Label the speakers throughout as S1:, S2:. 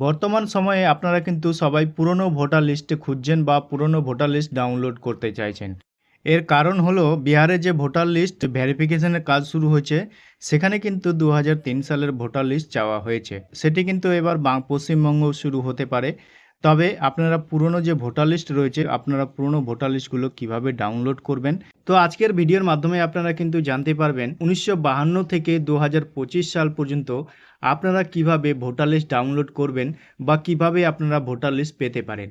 S1: বর্তমান সময়ে আপনারা কিন্তু সবাই পুরনো ভোটার লিস্টে খুঁজছেন বা পুরনো ভোটার লিস্ট ডাউনলোড করতে চাইছেন। এর কারণ হলো, বিহারে যে ভোটার লিস্ট ভেরিফিকেশনের কাজ শুরু হয়েছে, সেখানে কিন্তু দু হাজার তিন সালের ভোটার লিস্ট চাওয়া হয়েছে। সেটি কিন্তু এবার পশ্চিমবঙ্গ শুরু হতে পারে। তবে আপনারা পুরনো যে ভোটার লিস্ট রয়েছে, আপনারা পুরনো ভোটার লিস্টগুলো কীভাবে ডাউনলোড করবেন? তো আজকের ভিডিওর মাধ্যমে আপনারা কিন্তু জানতে পারবেন, উনিশশো থেকে দু হাজার পঁচিশ সাল পর্যন্ত আপনারা কীভাবে ভোটার লিস্ট ডাউনলোড করবেন বা কীভাবে আপনারা ভোটার লিস্ট পেতে পারেন।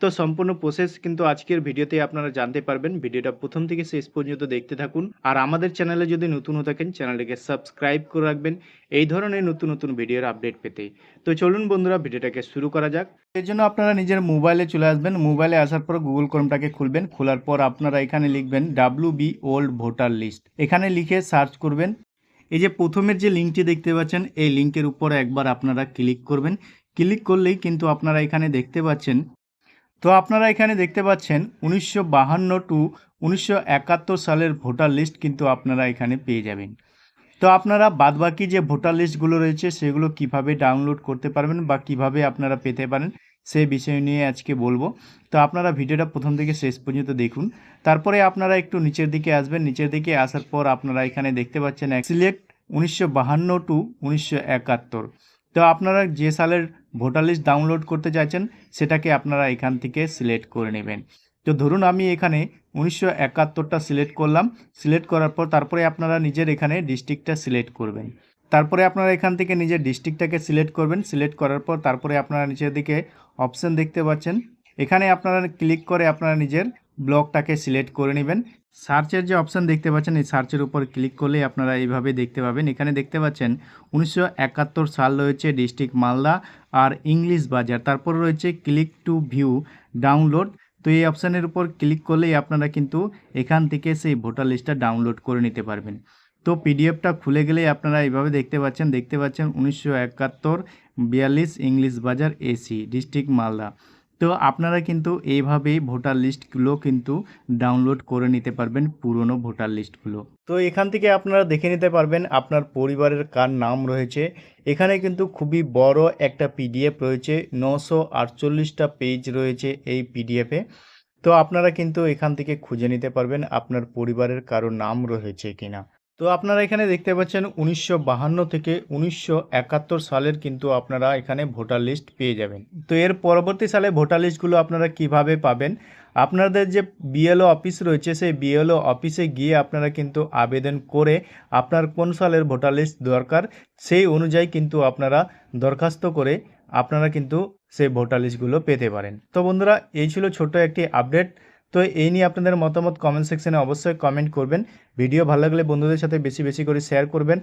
S1: তো সম্পূর্ণ প্রসেস কিন্তু আজকের ভিডিওতে আপনারা জানতে পারবেন। ভিডিওটা প্রথম থেকে শেষ পর্যন্ত দেখতে থাকুন। আর আমাদের চ্যানেলে যদি নতুন হয়ে থাকেন চ্যানেলটিকে সাবস্ক্রাইব করে রাখবেন এই ধরনের নতুন নতুন ভিডিওর আপডেট পেতে। তো চলুন বন্ধুরা, ভিডিওটাকে শুরু করা যাক। এর জন্য আপনারা নিজের মোবাইলে চলে আসবেন। মোবাইলে আসার পর গুগল ক্রোমটাকে খুলবেন। খোলার পর আপনারা এখানে লিখবেন W B old voter list এখানে লিখে সার্চ করবেন। এই যে প্রথমের যে লিঙ্কটি দেখতে পাচ্ছেন, এই লিঙ্কের উপরে একবার আপনারা ক্লিক করবেন। ক্লিক করলেই কিন্তু আপনারা এখানে দেখতে পাচ্ছেন তো আপনারা এখানে দেখতে পাচ্ছেন উনিশশো বাহান্ন টু উনিশশো একাত্তর সালের ভোটার লিস্ট কিন্তু আপনারা এখানে পেয়ে যাবেন। তো আপনারা বাদবাকি যে ভোটার লিস্টগুলো রয়েছে সেগুলো কীভাবে ডাউনলোড করতে পারবেন বা কীভাবে আপনারা পেতে পারেন সেই বিষয় নিয়ে আজকে বলব। তো আপনারা ভিডিওটা প্রথম থেকে শেষ পর্যন্ত দেখুন। তারপরে আপনারা একটু নিচের দিকে আসবেন। নিচের দিকে আসার পর আপনারা এখানে দেখতে পাচ্ছেন সিলেক্ট উনিশশো বাহান্ন টু উনিশশো একাত্তর। তো আপনারা যে সালের ভোটার লিস্ট ডাউনলোড করতে চাইছেন, সেটাকে আপনারা এখান থেকে সিলেক্ট করে নেবেন। তো ধরুন আমি এখানে উনিশশো একাত্তরটা সিলেক্ট করলাম। সিলেক্ট করার পর তারপরে আপনারা নিজের এখানে ডিস্ট্রিক্টটা সিলেক্ট করবেন। তারপরে আপনারা এখান থেকে নিজের ডিস্ট্রিক্টটাকে সিলেক্ট করবেন। সিলেক্ট করার পর তারপরে আপনারা নিচের দিকে অপশন দেখতে পাচ্ছেন। এখানে আপনারা ক্লিক করে আপনারা নিজের ব্লকটাকে সিলেক্ট করে নেবেন। সার্চের যে অপশান দেখতে পাচ্ছেন, এই সার্চের উপর ক্লিক করলেই আপনারা এইভাবে দেখতে পাবেন। এখানে দেখতে পাচ্ছেন, উনিশশো একাত্তর সাল রয়েছে ডিস্ট্রিক্ট মালদা আর ইংলিশ বাজার। তারপর রয়েছে ক্লিক টু ভিউ, ডাউনলোড। তো এই অপশানের উপর ক্লিক করলেই আপনারা কিন্তু এখান থেকে সেই ভোটার লিস্টটা ডাউনলোড করে নিতে পারবেন। তো পিডিএফটা খুলে গেলেই আপনারা এইভাবে দেখতে পাচ্ছেন দেখতে পাচ্ছেন উনিশশো একাত্তর বিয়াল্লিশ ইংলিশ বাজার এসি, ডিস্ট্রিক্ট মালদা। তো আপনারা কিন্তু এইভাবেই ভোটার লিস্টগুলো কিন্তু ডাউনলোড করে নিতে পারবেন পুরনো ভোটার লিস্টগুলো। তো এখান থেকে আপনারা দেখে নিতে পারবেন আপনার পরিবারের কার নাম রয়েছে। এখানে কিন্তু খুবই বড় একটা পিডিএফ রয়েছে, নশো আটচল্লিশটা পেজ রয়েছে এই পিডিএফে তো আপনারা কিন্তু এখান থেকে খুঁজে নিতে পারবেন আপনার পরিবারের কারও নাম রয়েছে কিনা। তো আপনারা এখানে দেখতে পাচ্ছেন উনিশশো থেকে উনিশশো একাত্তর সালের কিন্তু আপনারা এখানে ভোটার লিস্ট পেয়ে যাবেন। তো এর পরবর্তী সালে ভোটার লিস্টগুলো আপনারা কীভাবে পাবেন? আপনাদের যে বিএলও অফিস রয়েছে, সেই বিএলও অফিসে গিয়ে আপনারা কিন্তু আবেদন করে আপনার কোন সালের ভোটার লিস্ট দরকার, সেই অনুযায়ী কিন্তু আপনারা দরখাস্ত করে আপনারা কিন্তু সেই ভোটার লিস্টগুলো পেতে পারেন। তো বন্ধুরা, এই ছিল ছোট্ট একটি আপডেট। তো এই নিয়ে আপনাদের মতামত কমেন্ট সেকশানে অবশ্যই কমেন্ট করবেন। ভিডিও ভালো লাগলে বন্ধুদের সাথে বেশি বেশি করে শেয়ার করবেন।